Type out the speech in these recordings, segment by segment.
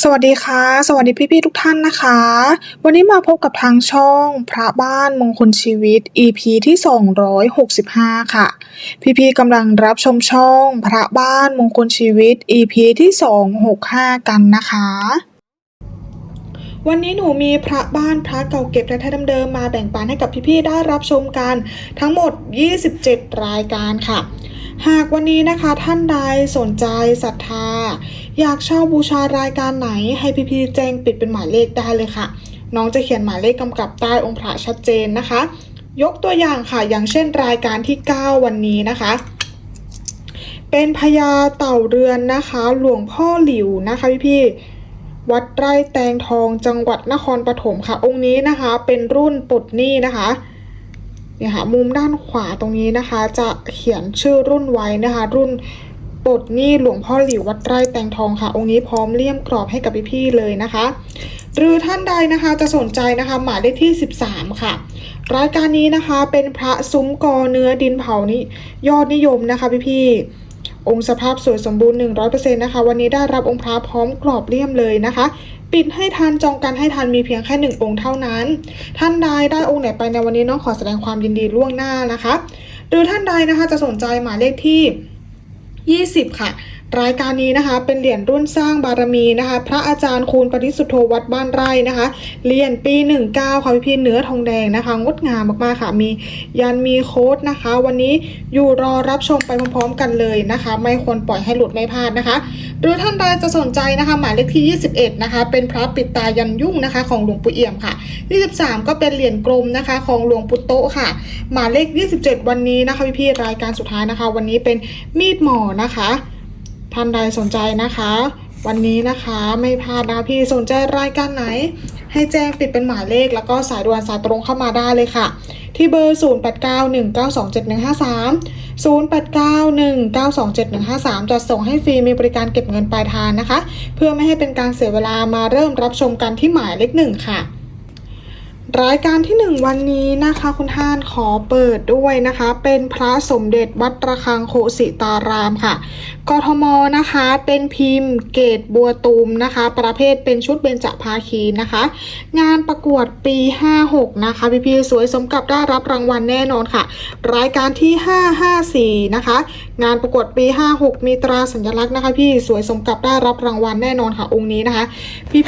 สวัสดีค่ะ สวัสดีพี่ๆทุกท่านนะคะ วันนี้มาพบกับทางช่องพระบ้านมงคลชีวิต EP ที่ 265 ค่ะ พี่ๆกำลังรับชมช่องพระบ้านมงคลชีวิต EP ที่ 265 กันนะคะ วันนี้หนูมีพระบ้านพระเก่าเก็บและแท้เดิมๆมาแบ่งปันให้กับพี่ๆได้รับชมกันทั้งหมด 27 รายการค่ะ หากวันนี้นะคะท่านใดสนใจศรัทธา อยากเช่าบูชารายการไหนให้พี่ๆแจ้งปิดเป็นหมายเลขได้เลยค่ะ น้องจะเขียนหมายเลขกำกับใต้องค์พระชัดเจนนะคะ ยกตัวอย่างค่ะอย่างเช่นรายการที่ 9 วันนี้นะคะเป็นพญาเต่าเรือนนะคะ หลวงพ่อหลิวนะคะพี่ๆ วัดไร่แตงทองจังหวัดนครปฐมค่ะ องค์นี้นะคะเป็นรุ่นปลดหนี้นะคะเนี่ยค่ะมุมด้านขวาตรงนี้นะคะ จะเขียนชื่อรุ่นไว้นะคะ รุ่นปดหนี้หลวงพ่อหลิววัดไร่แตงทองค่ะ องค์นี้พร้อมเลี่ยมกรอบให้กับพี่ๆเลยนะคะ หรือท่านใดนะคะจะสนใจนะคะหมายเลขที่ 13 ค่ะรายการนี้นะคะเป็นพระซุ้มกอเนื้อดินเผานี้ยอดนิยมนะคะพี่ๆ องค์สภาพสวยสมบูรณ์ 100%นะคะ วันนี้ได้รับองค์พระพร้อมกรอบเลี่ยมเลยนะคะปิดให้ทานจองกันให้ทานมีเพียงแค่หนึ่งองค์เท่านั้น ท่านใดได้องค์ไหนไปในวันนี้น้องขอแสดงความยินดีล่วงหน้านะคะ หรือท่านใดนะคะจะสนใจหมายเลขที่ 20 ค่ะ รายการนี้นะคะเป็นเหรียญรุ่นสร้างบารมีนะคะ พระอาจารย์คูณปริสุทธโธวัดบ้านไร่นะคะเหรียญปี 19ค่ะพี่พี่เนื้อทองแดงนะคะ งดงามมากๆค่ะ มียันมีโค้ดนะคะ วันนี้อยู่รอรับชมไปพร้อมๆกันเลยนะคะ ไม่ควรปล่อยให้หลุดไม่พลาดนะคะ หรือท่านใดจะสนใจนะคะ หมายเลขที่ 21 นะคะ เป็นพระปิดตายันยุ่งนะคะ ของหลวงปู่เอี่ยมค่ะ 23 ก็เป็นเหรียญกลมนะคะ ของหลวงปู่โตค่ะ หมายเลข 27 วันนี้นะคะพี่ๆรายการสุดท้ายนะคะ วันนี้เป็นมีดหมอนะคะ ท่านใดสนใจนะคะ วันนี้นะคะไม่พลาดนะพี่สนใจรายการไหน ให้แจ้งปิดเป็นหมายเลขแล้วก็สายด่วนสายตรงเข้ามาได้เลยค่ะ ที่เบอร์ 0891927153 0891927153 จะส่งให้ฟรีมีบริการเก็บเงินปลายทางนะคะ เพื่อไม่ให้เป็นการเสียเวลามาเริ่มรับชมกันที่หมายเลขหนึ่งค่ะ รายการที่ 1 วันนี้นะคะคุณท่านขอเปิดด้วยนะคะ เป็นพระสมเด็จวัดระฆังโคสิตารามค่ะ กทมนะคะเป็นพิมพ์เกตบัวตูมนะคะ ประเภทเป็นชุดเบญจภาคีนะคะ งานประกวดปี 56 นะคะพี่พีสวยสมกับได้รับรางวัลแน่นอนค่ะ รายการที่ 554 นะคะ งานประกวดปี 56 มีตราสัญลักษณ์นะคะ พี่สวยสมกับได้รับรางวัลแน่นอนค่ะองค์นี้นะคะ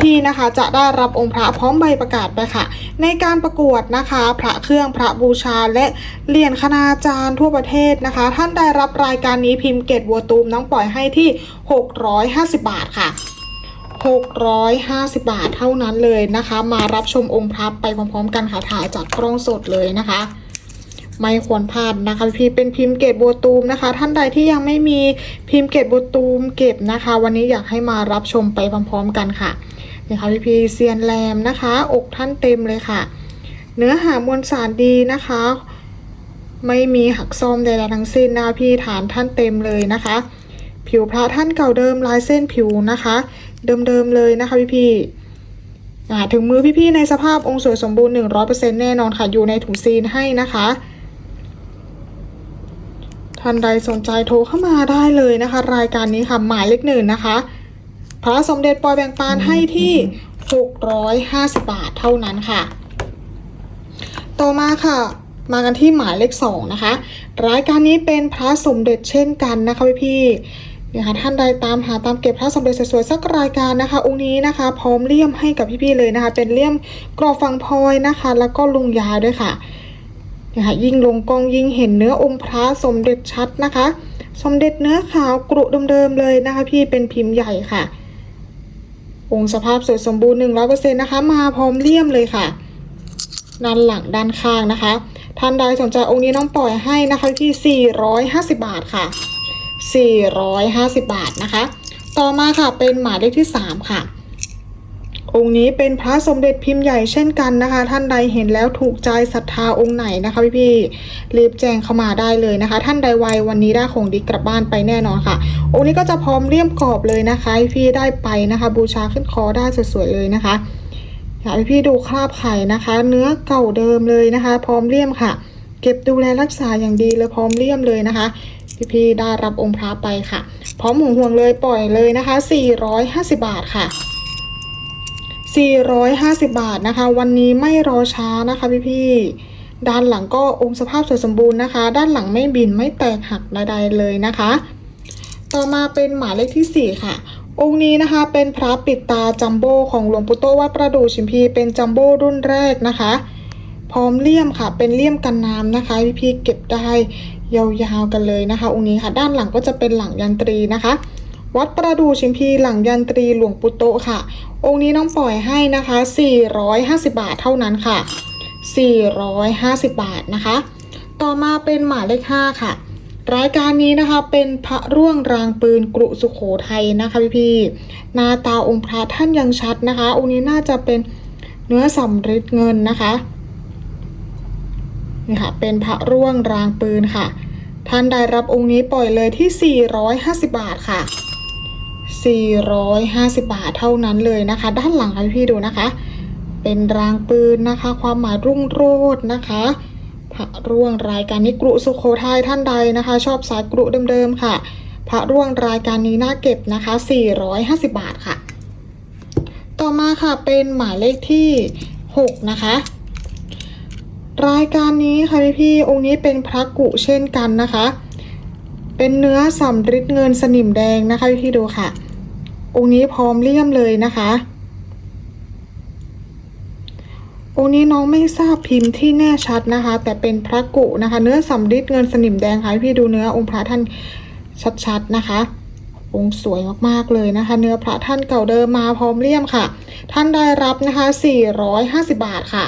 พี่ๆนะคะจะได้รับองค์พระพร้อมใบประกาศไปค่ะ ในการประกวดนะคะ พระเครื่องพระบูชาและเหรียญคณาจารย์ทั่วประเทศนะคะ ท่านได้รับรายการนี้พิมพ์เกตบัวตูมน้องปล่อยให้ที่ 650 บาทค่ะ 650 บาทเท่านั้นเลยนะคะ มารับชมองค์พระไปพร้อมๆ กันค่ะถ่ายจากกล้องสดเลยนะคะไม่ควรพลาดนะคะพี่เป็นพิมพ์เกตบัวตูมนะคะ ท่านใดที่ยังไม่มีพิมพ์เกตบัวตูมเก็บนะคะ วันนี้อยากให้มารับชมไปพร้อมๆกันค่ะ นี่ค่ะพี่พีเซียนแรมนะคะ อกท่านเต็มเลยค่ะ เนื้อหามวลสารดีนะคะ ไม่มีหักซ่อมใดๆทั้งสิ้นนะคะพี่ฐานท่านเต็มเลยนะคะ ผิวพระท่านเก่าเดิมลายเส้นผิวนะคะ เดิมๆเลยนะคะพี่พี่ถึงมือพี่ๆในสภาพองค์สวยสมบูรณ์100%แน่นอนค่ะอยู่ในถุงซีนให้นะคะท่านใดสนใจโทรเข้ามาได้เลยนะคะ รายการนี้ค่ะหมายเลขหนึ่งนะคะ พระสมเด็จปอยแบ่งปานให้ที่ 650 บาทเท่านั้นค่ะ ต่อมาค่ะ มากันที่หมายเลขสองนะคะ รายการนี้เป็นพระสมเด็จเช่นกันนะคะพี่พี่ๆเนี่ยค่ะท่านใดตามหาตามเก็บพระสมเด็จสวยๆสักรายการนะคะ องค์นี้นะคะ พร้อมเลี่ยมให้กับพี่ๆเลยนะคะ เป็นเลี่ยมกรอบฟังพลอยนะคะ แล้วก็ลุงยาวด้วยค่ะเนี่ยค่ะยิ่งลงกล้องยิ่งเห็นเนื้อองค์พระสมเด็จชัดนะคะ สมเด็จเนื้อขาวกรุเดิมๆเลยนะคะ พี่เป็นพิมพ์ใหญ่ค่ะอ งสภาพสวยสมบูรณ์หนึ่งร้อเปอร์เซ็นต์นะคะ มาพร้อมเลี่ยมเลยค่ะ ด้านหลังด้านข้างนะคะ ท่านใดสนใจองค์นี้น้องปล่อยให้นะคะที่ 450 บาทค่ะ 450 บาทนะคะ ต่อมาค่ะเป็นหมายเลขที่ 3 ค่ะ องค์นี้เป็นพระสมเด็จพิมพ์ใหญ่เช่นกันนะคะ ท่านใดเห็นแล้วถูกใจศรัทธาองค์ไหนนะคะพี่พี่รีบแจ้งเข้ามาได้เลยนะคะ ท่านใดไววันนี้ได้ของดีกลับบ้านไปแน่นอนค่ะ องค์นี้ก็จะพร้อมเลี่ยมกรอบเลยนะคะพี่ได้ไปนะคะ บูชาขึ้นคอได้สวยๆเลยนะคะอยากให้พี่ดูคราบไข่นะคะ เนื้อเก่าเดิมเลยนะคะ พร้อมเลี่ยมค่ะ เก็บดูแลรักษาอย่างดีเลยพร้อมเลี่ยมเลยนะคะพี่พี่ได้รับองค์พระไปค่ะ พร้อมห่วงห่วงๆเลยปล่อยเลยนะคะ 450 บาทค่ะ 450 บาทนะคะ วันนี้ไม่รอช้านะคะพี่ๆด้านหลังก็องค์สภาพสวยสมบูรณ์นะคะ ด้านหลังไม่บินไม่แตกหักใดๆเลยนะคะ ต่อมาเป็นหมายเลขที่ 4 ค่ะ องค์นี้นะคะเป็นพระปิดตาจัมโบ้ของหลวงปู่โตวัดประดู่ชิมพีเป็นจัมโบ้รุ่นแรกนะคะ พร้อมเลี่ยมค่ะ เป็นเลี่ยมกันน้ำนะคะ พี่ๆเก็บได้ยาวๆกันเลยนะคะ องค์นี้ค่ะ ด้านหลังก็จะเป็นหลังยันตรีนะคะ วัดประดู่ชิมพีหลังยันตรีหลวงปู่โตค่ะ องค์นี้น้องปล่อยให้นะคะ 450 บาทเท่านั้นค่ะ 450 บาทนะคะ ต่อมาเป็นหมายเลข5ค่ะ รายการนี้นะคะเป็นพระร่วงรางปืนกรุสุขโขทัยนะคะพี่ๆหน้าตาองค์พระท่านยังชัดนะคะ องค์นี้น่าจะเป็นเนื้อสำริดเงินนะคะนี่ค่ะเป็นพระร่วงรางปืนค่ะ ท่านได้รับองค์นี้ปล่อยเลยที่ 450 บาทค่ะ 450 บาทเท่านั้นเลยนะคะ ด้านหลังให้พี่ดูนะคะ เป็นรางปืนนะคะ ความหมายรุ่งโรจน์นะคะพระร่วงรายการนี้กรุสุโขทัยท่านใดนะคะ ชอบสายกรุเดิมๆค่ะ พระร่วงรายการนี้น่าเก็บนะคะ 450 บาทค่ะ ต่อมาค่ะเป็นหมายเลขที่ 6 นะคะรายการนี้ค่ะพี่พี่องค์นี้เป็นพระกุเช่นกันนะคะ เป็นเนื้อสำริดเงินสนิมแดงนะคะพี่พี่ดูค่ะ องค์นี้พร้อมเลี่ยมเลยนะคะ องค์นี้น้องไม่ทราบพิมพ์ที่แน่ชัดนะคะ แต่เป็นพระกุนะคะ เนื้อสำริดเงินสนิมแดงค่ะพี่ดูเนื้อองค์พระท่านชัดๆนะคะองค์สวยมากๆเลยนะคะ เนื้อพระท่านเก่าเดิมมาพร้อมเลี่ยมค่ะ ท่านได้รับนะคะ 450 บาทค่ะ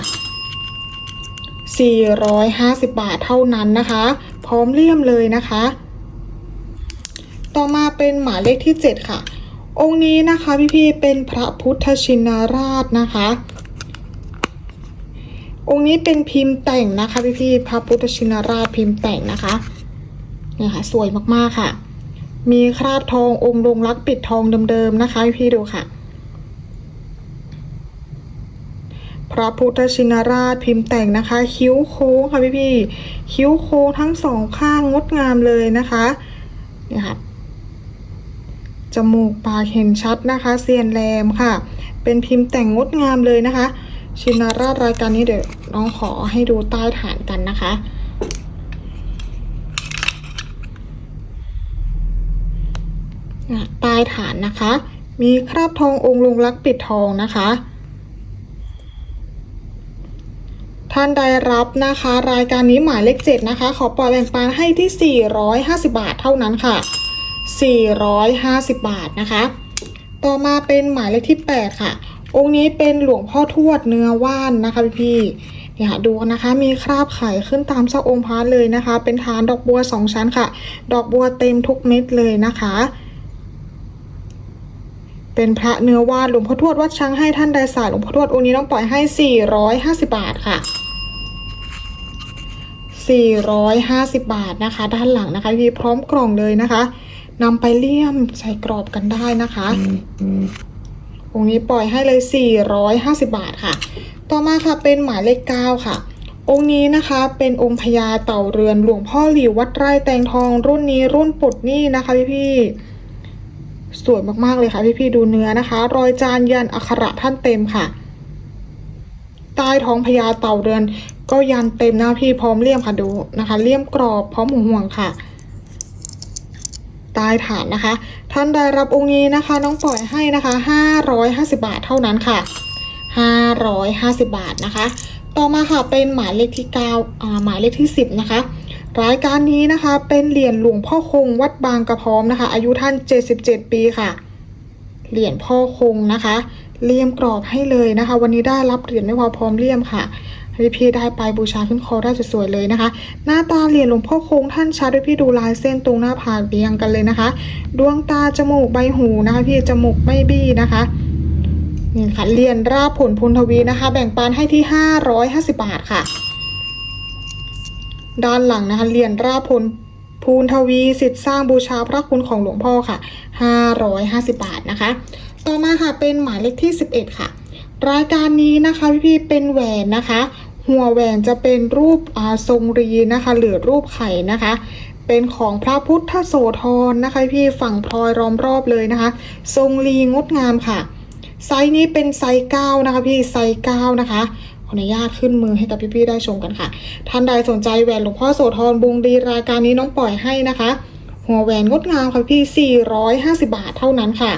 450 บาทเท่านั้นนะคะ พร้อมเลี่ยมเลยนะคะ ต่อมาเป็นหมายเลขที่ 7 ค่ะ องค์นี้นะคะพี่ๆเป็นพระพุทธชินราชนะคะ องค์นี้เป็นพิมพ์แต่งนะคะพี่ๆพระพุทธชินราชพิมพ์แต่งนะคะเนี่ยค่ะสวยมากๆค่ะ มีคราบทององค์ลงรักปิดทองเดิมๆนะคะพี่ๆดูค่ะ พระพุทธชินราชพิมพ์แต่งนะคะ คิ้วโค้งค่ะพี่พี่ๆคิ้วโค้งทั้งสองข้างงดงามเลยนะคะเนี่ยค่ะ จมูกปากเห็นชัดนะคะเซียนแรมค่ะ เป็นพิมพ์แต่งงดงามเลยนะคะ ชินาราชรายการนี้เดี๋ยวน้องขอให้ดูใต้ฐานกันนะคะเนี่ยใต้ฐานนะคะ มีคราบทององค์ลงรักปิดทองนะคะท่านได้รับนะคะ รายการนี้หมายเลขเจ็ดนะคะ ขอปล่อยแบ่งปันให้ที่ 450 บาทเท่านั้นค่ะ 450 บาทนะคะ ต่อมาเป็นหมายเลขที่ 8 ค่ะ องค์นี้เป็นหลวงพ่อทวดเนื้อว่านนะคะพี่ๆเนี่ยค่ะดูนะคะมีคราบไข่ขึ้นตามเจ้าองค์พระเลยนะคะ เป็นฐานดอกบัวสองชั้นค่ะ ดอกบัวเต็มทุกเม็ดเลยนะคะ เป็นพระเนื้อว่านหลวงพ่อทวดวัดช้างให้ท่านใดสายหลวงพ่อทวดองค์นี้ต้องปล่อยให้ 450 บาทค่ะ 450 บาทนะคะ ด้านหลังนะคะพี่พร้อมกล่องเลยนะคะ นำไปเลี่ยมใส่กรอบกันได้นะคะองค์นี้ปล่อยให้เลย 450 บาทค่ะ ต่อมาค่ะเป็นหมายเลข9ค่ะ องค์นี้นะคะเป็นองค์พญาเต่าเรือนหลวงพ่อหลิววัดไร่แตงทองรุ่นนี้รุ่นปลดหนี้นะคะพี่พี่ๆสวยมากๆเลยค่ะพี่พี่ๆดูเนื้อนะคะ รอยจานยันอักขระท่านเต็มค่ะ ใต้ท้องพญาเต่าเรือน ก็ยันเต็มหน้าพี่พร้อมเลี่ยมค่ะดูนะคะ เลี่ยมกรอบพร้อมห่วงห่วงค่ะ ใต้ฐานนะคะ ท่านได้รับองค์นี้นะคะ น้องปล่อยให้นะคะ 550 บาทเท่านั้นค่ะ 550 บาทนะคะ ต่อมาค่ะเป็นหมายเลขที่9อ่าหมายเลขที่ 10 นะคะ รายการนี้นะคะเป็นเหรียญหลวงพ่อคงวัดบางกระพร้อมนะคะ อายุท่าน 77 ปีค่ะ เหรียญพ่อคงนะคะเลี่ยมกรอบให้เลยนะคะ วันนี้ได้รับเหรียญไม่พอพร้อมเลี่ยมค่ะ ให้พี่ได้ไปบูชาขึ้นคอได้สวยๆเลยนะคะ หน้าตาเหรียญหลวงพ่อคงท่านชัดด้วยพี่ดูลายเส้นตรงหน้าผากเรียงกันเลยนะคะ ดวงตาจมูกใบหูนะคะ พี่จมูกไม่บี้นะคะนี่ค่ะเหรียญราบผลพุนทวีนะคะ แบ่งปันให้ที่ 550 บาทค่ะ ด้านหลังนะคะเหรียญราบผลภูนทวีสิทธิ์สร้างบูชาพระคุณของหลวงพ่อค่ะ 550 บาทนะคะ ต่อมาค่ะเป็นหมายเลขที่ 11 ค่ะ รายการนี้นะคะพี่ๆเป็นแหวนนะคะ หัวแหวนจะเป็นรูปอาทรงรีนะคะหรือรูปไข่นะคะ เป็นของพระพุทธโสธรนะคะพี่ฝั่งพลอยล้อมรอบเลยนะคะ ทรงรีงดงามค่ะ ไซส์นี้เป็นไซส์9นะคะพี่ไซส์9นะคะขออนุญาตขึ้นมือให้กับพี่ๆได้ชมกันค่ะ ท่านใดสนใจแหวนหลวงพ่อโสธรบุงดีรายการนี้น้องปล่อยให้นะคะ หัวแหวนงดงามค่ะพี่ 450 บาทเท่านั้นค่ะ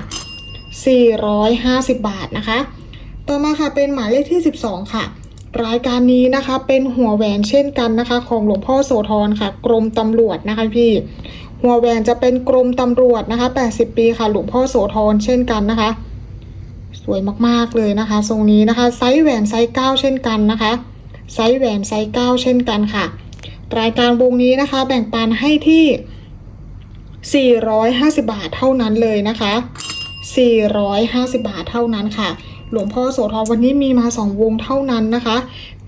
450 บาทนะคะ ต่อมาค่ะเป็นหมายเลขที่ 12 ค่ะ รายการนี้นะคะ เป็นหัวแหวนเช่นกันนะคะ ของหลวงพ่อโสธรค่ะ กรมตำรวจนะคะพี่ หัวแหวนจะเป็นกรมตำรวจนะคะ 80 ปีค่ะ หลวงพ่อโสธรเช่นกันนะคะ สวยมากๆเลยนะคะ ทรงนี้นะคะ ไซส์แหวนไซส์9เช่นกันนะคะ ไซส์แหวนไซส์9เช่นกันค่ะ รายการวงนี้นะคะ แบ่งปันให้ที่ 450 บาทเท่านั้นเลยนะคะ 450 บาทเท่านั้นค่ะ หลวงพ่อโสธรวันนี้มีมา 2 วงเท่านั้นนะคะ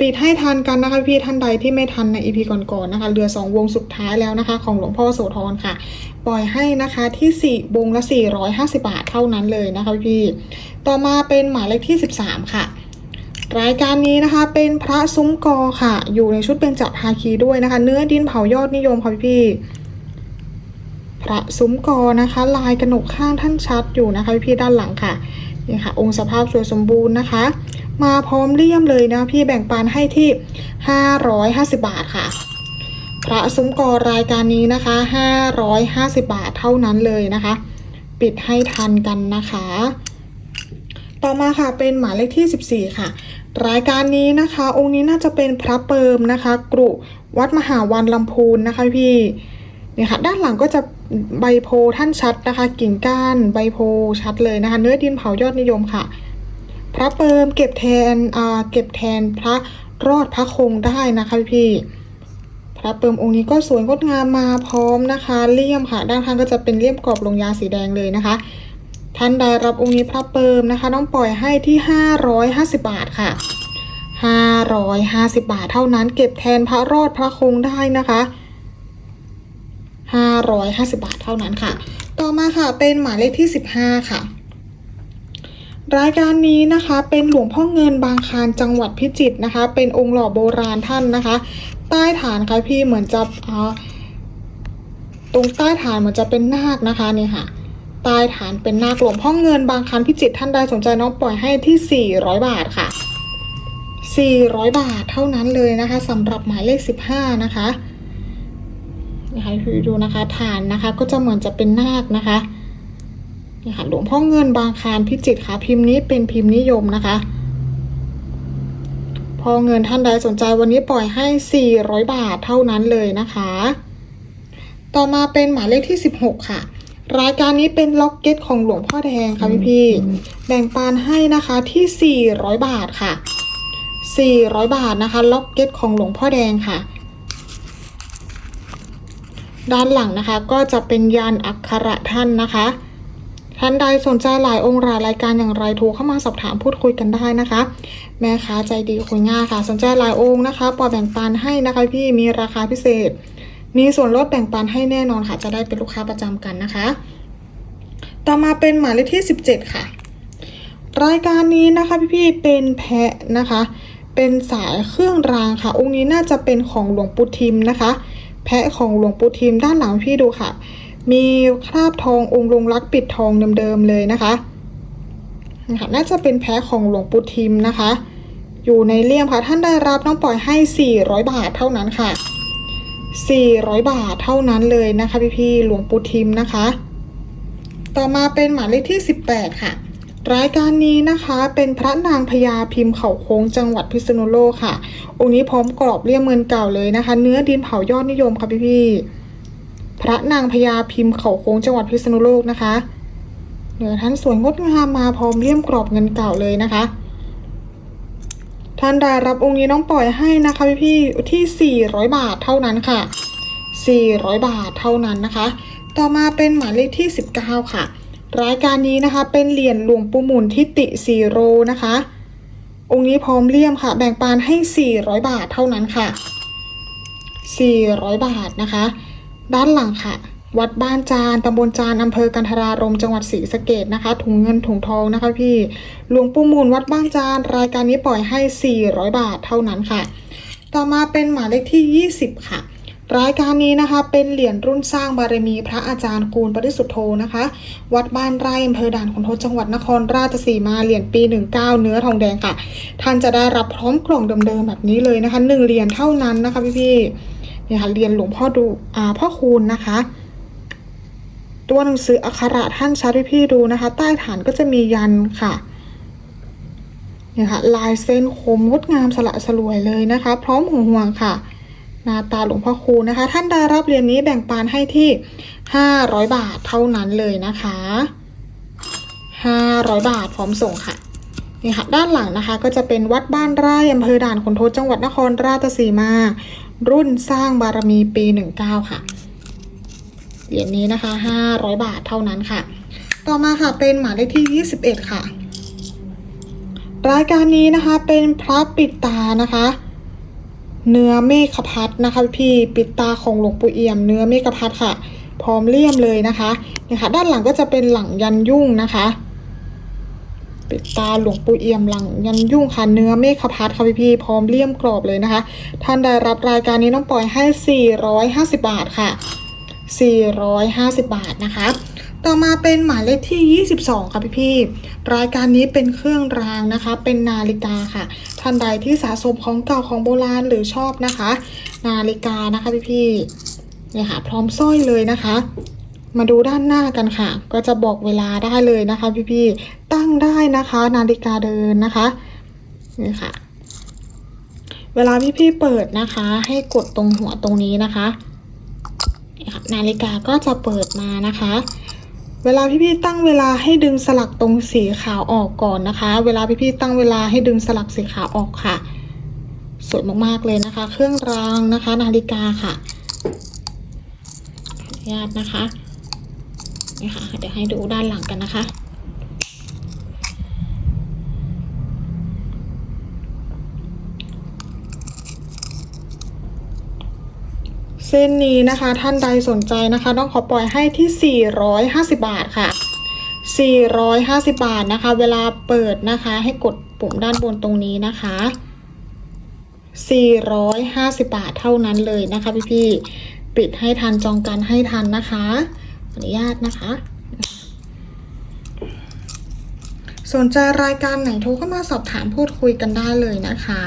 ปิดให้ทันกันนะคะพี่ท่านใดที่ไม่ทันในอีพีก่อนๆนะคะเหลือ 2 วงสุดท้ายแล้วนะคะ ของหลวงพ่อโสธรค่ะ ปล่อยให้นะคะที่ 4 วงละ 450 บาทเท่านั้นเลยนะคะพี่ต่อมาเป็นหมายเลขที่ 13 ค่ะรายการนี้นะคะเป็นพระซุ้มกอค่ะ อยู่ในชุดเป็นจับภาคีด้วยนะคะ เนื้อดินเผายอดนิยมค่ะพี่พระซุ้มกอนะคะ ลายกระหนกข้างท่านชัดอยู่นะคะพี่ด้านหลังค่ะ นี่ค่ะ องค์สภาพสวยสมบูรณ์นะคะ มาพร้อมเลี่ยมเลยนะพี่แบ่งปันให้ที่ 550 บาทค่ะ พระซุ้มกอรายการนี้นะคะ 550 บาทเท่านั้นเลยนะคะ ปิดให้ทันกันนะคะ ต่อมาค่ะเป็นหมายเลขที่ 14 ค่ะรายการนี้นะคะ องค์นี้น่าจะเป็นพระเปิมนะคะ กรุวัดมหาวันลำพูนนะคะพี่เนี่ยค่ะ ด้านหลังก็จะ ใบโพท่านชัดนะคะ กิ่งก้านใบโพชัดเลยนะคะ เนื้อดินเผายอดนิยมค่ะ พระเปิมเก็บแทนอ่าเก็บแทนพระรอดพระคงได้นะคะพี่พระเปิมองค์นี้ก็สวยงดงามมาพร้อมนะคะเลี่ยมค่ะ ด้านข้างก็จะเป็นเลี่ยมกรอบลงยาสีแดงเลยนะคะ ท่านใดรับองค์นี้พระเปิมนะคะต้องปล่อยให้ที่ 550 บาทค่ะ 550 บาทเท่านั้นเก็บแทนพระรอดพระคงได้นะคะ 550 บาทเท่านั้นค่ะ ต่อมาค่ะเป็นหมายเลขที่ 15 ค่ะ รายการนี้นะคะเป็นหลวงพ่อเงินบางคานจังหวัดพิจิตรนะคะ เป็นองค์หล่อโบราณท่านนะคะ ใต้ฐานค่ะพี่เหมือนจะอ่าตรงใต้ฐานเหมือนจะเป็นนาคนะคะนี่ค่ะใต้ฐานเป็นนาคหลวงพ่อเงินบางคลานพิจิตรท่านใดสนใจน้องปล่อยให้ที่ 400 บาทค่ะ 400 บาทเท่านั้นเลยนะคะสำหรับหมายเลข 15 นะคะ นะคะคือดูนะคะฐานนะคะก็จะเหมือนจะเป็นนาคนะคะนี่ค่ะหลวงพ่อเงินบางคลานพิจิตรค่ะ พิมพ์นี้เป็นพิมพ์นิยมนะคะ พอเงินท่านใดสนใจวันนี้ปล่อยให้ 400 บาทเท่านั้นเลยนะคะ ต่อมาเป็นหมายเลขที่ 16 ค่ะ รายการนี้เป็นล็อกเก็ตของหลวงพ่อแดงค่ะพี่พี่ๆแบ่งปันให้นะคะที่ 400 บาทค่ะ 400 บาทนะคะ ล็อกเก็ตของหลวงพ่อแดงค่ะ ด้านหลังนะคะ ก็จะเป็นยันอักขระท่านนะคะ ท่านใดสนใจหลายองค์หลายรายการอย่างไรโทรเข้ามาสอบถามพูดคุยกันได้นะคะ แม่ค้าใจดีคุยง่ายค่ะ สนใจหลายองค์นะคะปอแบ่งปันให้นะคะ พี่มีราคาพิเศษ มีส่วนลดแบ่งปันให้แน่นอนค่ะ จะได้เป็นลูกค้าประจำกันนะคะ ต่อมาเป็นหมายเลขที่ 17 ค่ะ รายการนี้นะคะพี่ๆเป็นแพะนะคะ เป็นสายเครื่องรางค่ะ องค์นี้น่าจะเป็นของหลวงปู่ทิมนะคะ แพะของหลวงปู่ทิมด้านหลังพี่ดูค่ะ มีคราบทององค์ลงรักปิดทองเดิมๆเลยนะคะนะคะน่าจะเป็นแพะของหลวงปู่ทิมนะคะ อยู่ในเลี่ยมค่ะท่านได้รับน้องปล่อยให้ 400 บาทเท่านั้นค่ะ 400 บาทเท่านั้นเลยนะคะพี่ๆหลวงปู่ทิมนะคะ ต่อมาเป็นหมายเลขที่ 18 ค่ะ รายการนี้นะคะเป็นพระนางพญาพิมพ์เขาโค้งจังหวัดพิษณุโลกค่ะ องค์นี้พร้อมกรอบเลี่ยมเงินเก่าเลยนะคะ เนื้อดินเผายอดนิยมค่ะพี่ๆพระนางพญาพิมพ์เขาโค้งจังหวัดพิษณุโลกนะคะเนื้อท่านสวยงดงามมาพร้อมเลี่ยมกรอบเงินเก่าเลยนะคะท่านได้รับองค์นี้น้องปล่อยให้นะคะพี่ๆที่ 400 บาทเท่านั้นค่ะ 400 บาทเท่านั้นนะคะ ต่อมาเป็นหมายเลขที่ 19 ค่ะ รายการนี้นะคะเป็นเหรียญหลวงปู่หมุนทิติสีโรนะคะ องค์นี้พร้อมเลี่ยมค่ะ แบ่งปันให้ 400 บาทเท่านั้นค่ะ 400 บาทนะคะ ด้านหลังค่ะ วัดบ้านจานตำบลจานอำเภอกันทรารมจังหวัดศรีสะเกดนะคะ ถุงเงินถุงทองนะคะพี่หลวงปู่มุนวัดบ้านจาน รายการนี้ปล่อยให้ 400 บาทเท่านั้นค่ะ ต่อมาเป็นหมายเลขที่ 20 ค่ะ รายการนี้นะคะ เป็นเหรียญรุ่นสร้างบารมีพระอาจารย์กูลปริสุทธโธนะคะ วัดบ้านไร่อำเภอด่านขุนทดจังหวัดนครราชสีมาเหรียญปี 19 เนื้อทองแดงค่ะ ท่านจะได้รับพร้อมกล่องเดิมๆแบบนี้เลยนะคะหนึ่งเหรียญเท่านั้นนะคะพี่ๆเนี่ยค่ะเหรียญหลวงพ่อดูอ่าพ่อคูณนะคะ ตัวหนังสืออักขระท่านชัดพี่ๆดูนะคะ ใต้ฐานก็จะมียันค่ะเนี่ยค่ะลายเส้นคมงดงามสละสลวยเลยนะคะ พร้อมห่วงห่วงๆค่ะ น้าตาหลวงพ่อคูณนะคะ ท่านได้รับเหรียญนี้แบ่งปันให้ที่ 500 บาทเท่านั้นเลยนะคะ 500 บาทพร้อมส่งค่ะนี่ค่ะด้านหลังนะคะก็จะเป็นวัดบ้านไร่อำเภอด่านขุนทดจังหวัดนครราชสีมา รุ่นสร้างบารมีปี 19 ค่ะเหรียญนี้นะคะ 500 บาทเท่านั้นค่ะ ต่อมาค่ะเป็นหมายเลขที่ 21 ค่ะ รายการนี้นะคะเป็นพระปิดตานะคะ เนื้อเมฆพัดนะคะพี่ปิดตาของหลวงปู่เอี่ยม เนื้อเมฆพัดค่ะ พร้อมเลี่ยมเลยนะคะเนี่ยค่ะ ด้านหลังก็จะเป็นหลังยันยุ่งนะคะ ปิดตาหลวงปู่เอี่ยมหลังยันยุ่งค่ะ เนื้อเมฆพัดค่ะพี่พี่พร้อมเลี่ยมกรอบเลยนะคะ ท่านได้รับรายการนี้น้องปล่อยให้ 450 บาทค่ะ 450 บาทนะคะ ต่อมาเป็นหมายเลขที่ 22 ค่ะพี่พี่รายการนี้เป็นเครื่องรางนะคะ เป็นนาฬิกาค่ะ ท่านใดที่สะสมของเก่าของโบราณหรือชอบนะคะ นาฬิกานะคะพี่พี่เนี่ยค่ะ พร้อมสร้อยเลยนะคะ มาดูด้านหน้ากันค่ะ ก็จะบอกเวลาได้เลยนะคะ พี่พี่ตั้งได้นะคะ นาฬิกาเดินนะคะนี่ค่ะ เวลาพี่พี่เปิดนะคะ ให้กดตรงหัวตรงนี้นะคะนาฬิกาก็จะเปิดมานะคะ เวลาพี่ๆตั้งเวลาให้ดึงสลักตรงสีขาวออกก่อนนะคะ เวลาพี่ๆตั้งเวลาให้ดึงสลักสีขาวออกค่ะ สวยมากๆเลยนะคะ เครื่องรางนะคะ นาฬิกาค่ะญาตนะคะนี่ค่ะ เดี๋ยวให้ดูด้านหลังกันนะคะ เส้นนี้นะคะท่านใดสนใจนะคะ ต้องขอปล่อยให้ที่ 450 บาทค่ะ 450 บาทนะคะ เวลาเปิดนะคะ ให้กดปุ่มด้านบนตรงนี้นะคะ 450 บาทเท่านั้นเลยนะคะพี่ๆปิดให้ทันจองกันให้ทันนะคะอนุญาตนะคะ สนใจรายการไหนโทรเข้ามาสอบถามพูดคุยกันได้เลยนะคะ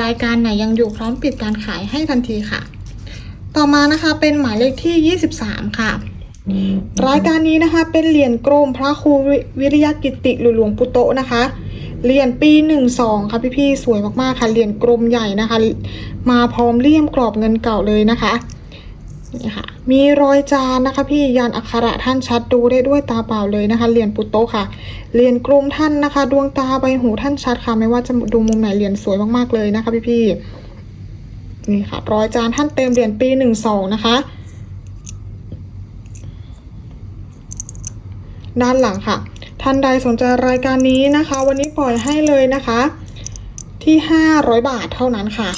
รายการไหนยังอยู่พร้อมปิดการขายให้ทันทีค่ะ ต่อมานะคะเป็นหมายเลขที่ 23 ค่ะ รายการนี้นะคะเป็นเหรียญกรมพระครูวิริยกิติหรือหลวงปู่โตะนะคะเหรียญปี 12 ค่ะพี่ๆสวยมากๆค่ะเหรียญกรมใหญ่นะคะ มาพร้อมเลี่ยมกรอบเงินเก่าเลยนะคะนี่ค่ะมีรอยจานนะคะ พี่ยานอักขระท่านชัดดูได้ด้วยตาเปล่าเลยนะคะเหรียญปุโตะค่ะเหรียญกรมท่านนะคะ ดวงตาใบหูท่านชัดค่ะ ไม่ว่าจะดูมุมไหนเหรียญสวยมากๆเลยนะคะ พี่ๆ นี่ค่ะรอยจานท่านเต็มเหรียญปี12นะคะ ด้านหลังค่ะ ท่านใดสนใจรายการนี้นะคะ วันนี้ปล่อยให้เลยนะคะ ที่500บาทเท่านั้นค่ะ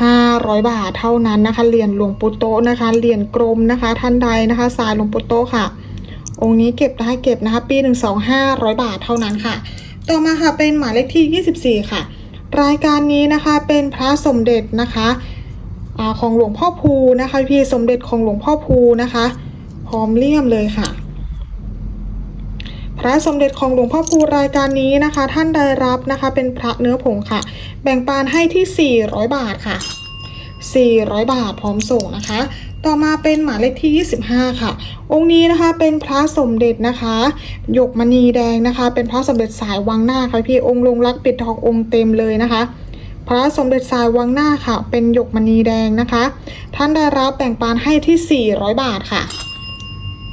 500บาทเท่านั้นนะคะเหรียญหลวงปู่โตนะคะเหรียญกรมนะคะ ท่านใดนะคะสายหลวงปู่โตค่ะ องค์นี้เก็บได้เก็บนะคะ ปี12 500บาทเท่านั้นค่ะ ต่อมาค่ะเป็นหมายเลขที่24ค่ะ รายการนี้นะคะเป็นพระสมเด็จนะคะอของหลวงพ่อภูนะคะพี่สมเด็จของหลวงพ่อภูนะคะ พร้อมเลี่ยมเลยค่ะ พระสมเด็จของหลวงพ่อภูรายการนี้นะคะ ท่านได้รับนะคะเป็นพระเนื้อผงค่ะ แบ่งปันให้ที่ 400 บาทค่ะ 400 บาทพร้อมส่งนะคะ ต่อมาเป็นหมายเลขที่ 25 ค่ะ องค์นี้นะคะเป็นพระสมเด็จนะคะหยกมณีแดงนะคะ เป็นพระสมเด็จสายวังหน้าค่ะพี่องค์ลงรักปิดทององค์เต็มเลยนะคะ พระสมเด็จสายวังหน้าค่ะ เป็นหยกมณีแดงนะคะ ท่านได้รับแบ่งปันให้ที่ 400 บาทค่ะ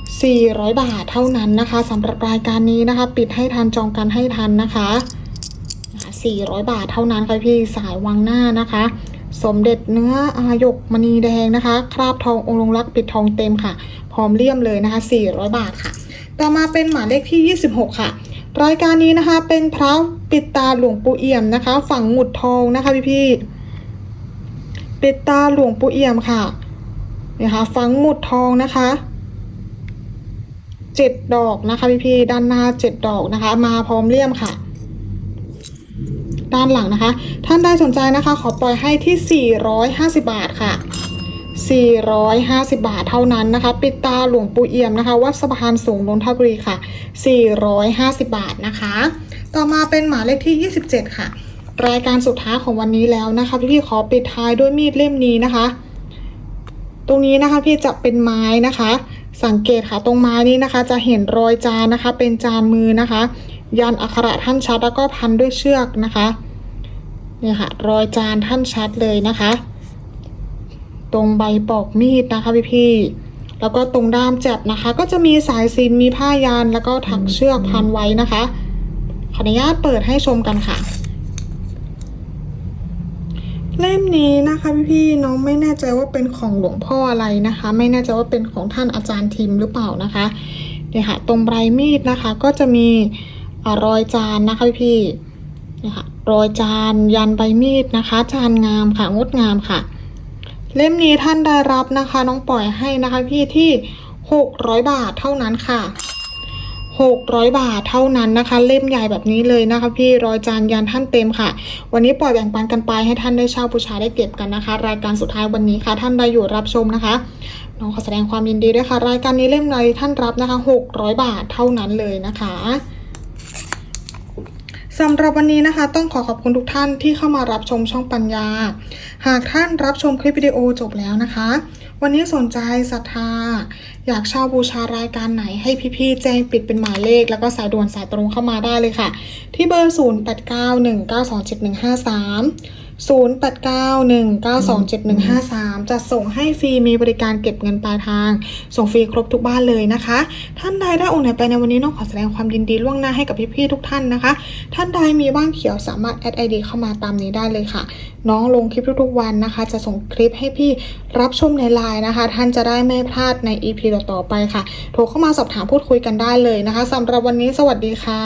400 บาทเท่านั้นนะคะสำหรับรายการนี้นะคะ ปิดให้ทันจองกันให้ทันนะคะนะคะ400 บาทเท่านั้นค่ะพี่สายวังหน้านะคะ สมเด็จเนื้ออายกมณีแดงนะคะ คราบทององค์ลงรักปิดทองเต็มค่ะ พร้อมเลี่ยมเลยนะคะ 400 บาทค่ะ ต่อมาเป็นหมายเลขที่ 26 ค่ะ รายการนี้นะคะเป็นพระปิดตาหลวงปู่เอี่ยมนะคะ ฝังหมุดทองนะคะพี่พี่ๆปิดตาหลวงปู่เอี่ยมค่ะนี่ยค่ะฝังหมุดทองนะคะเจ็ดดอกนะคะพี่พี่ๆด้านหน้าเจ็ดดอกนะคะ มาพร้อมเลี่ยมค่ะ ด้านหลังนะคะ ท่านใดสนใจนะคะ ขอปล่อยให้ที่ 450 บาทค่ะ 450 บาทเท่านั้นนะคะ ปิดตาหลวงปู่เอี่ยมนะคะ วัดสะพานสูงนนทบุรีค่ะ 450 บาทนะคะ ต่อมาเป็นหมายเลขที่ 27 ค่ะ รายการสุดท้ายของวันนี้แล้วนะคะ พี่ๆขอปิดท้ายด้วยมีดเล่มนี้นะคะ ตรงนี้นะคะพี่จะเป็นไม้นะคะ สังเกตค่ะตรงไม้นี้นะคะ จะเห็นรอยจานนะคะ เป็นจานมือนะคะ ยันอักขระท่านชัดแล้วก็พันด้วยเชือกนะคะเนี่ยค่ะรอยจานท่านชัดเลยนะคะ ตรงใบปอกมีดนะคะพี่ๆแล้วก็ตรงด้ามจับนะคะ ก็จะมีสายซินมีผ้ายันแล้วก็ถักเชือกพันไว้นะคะขออนุญาตเปิดให้ชมกันค่ะเล่มนี้นะคะพี่ๆน้องไม่แน่ใจว่าเป็นของหลวงพ่ออะไรนะคะ ไม่แน่ใจว่าเป็นของท่านอาจารย์ทิมหรือเปล่านะคะเนี่ยค่ะตรงปลายมีดนะคะ ก็จะมี รอยจานนะคะพี่นี่ยค่ะรอยจานยันใบมีดนะคะ จานงามค่ะงดงามค่ะ เล่มนี้ท่านได้รับนะคะ น้องปล่อยให้นะคะพี่ที่600บาทเท่านั้นค่ะ600บาทเท่านั้นนะคะ เล่มใหญ่แบบนี้เลยนะคะ พี่รอยจานยันท่านเต็มค่ะ วันนี้ปล่อยแบ่งปันกันไปให้ท่านได้เช่าบูชาได้เก็บกันนะคะ รายการสุดท้ายวันนี้ค่ะ ท่านใดอยู่รับชมนะคะน้องขอแสดงความยินดีด้วยค่ะ รายการนี้เล่มใดท่านรับนะคะ600บาทเท่านั้นเลยนะคะ สำหรับวันนี้นะคะ ต้องขอขอบคุณทุกท่านที่เข้ามารับชมช่องปัญญา หากท่านรับชมคลิปวิดีโอจบแล้วนะคะ วันนี้สนใจศรัทธา อยากเช่าบูชารายการไหนให้พี่ๆแจ้งปิดเป็นหมายเลข แล้วก็สายด่วนสายตรงเข้ามาได้เลยค่ะ ที่เบอร์ 0891927153 0891927153 จะส่งให้ฟรีมีบริการเก็บเงินปลายทาง ส่งฟรีครบทุกบ้านเลยนะคะ ท่านใดได้อนไหนไปในวันนี้น้องขอแสดงความยินดีล่วงหน้าให้กับพี่ๆทุกท่านนะคะ ท่านใดมีบ้านเขียวสามารถแอดไอดีเข้ามาตามนี้ได้เลยค่ะ น้องลงคลิปทุกๆวันนะคะ จะส่งคลิปให้พี่รับชมในไลน์นะคะ ท่านจะได้ไม่พลาดใน EP ต่อๆไปค่ะ โทรเข้ามาสอบถามพูดคุยกันได้เลยนะคะสำหรับวันนี้สวัสดีค่ะ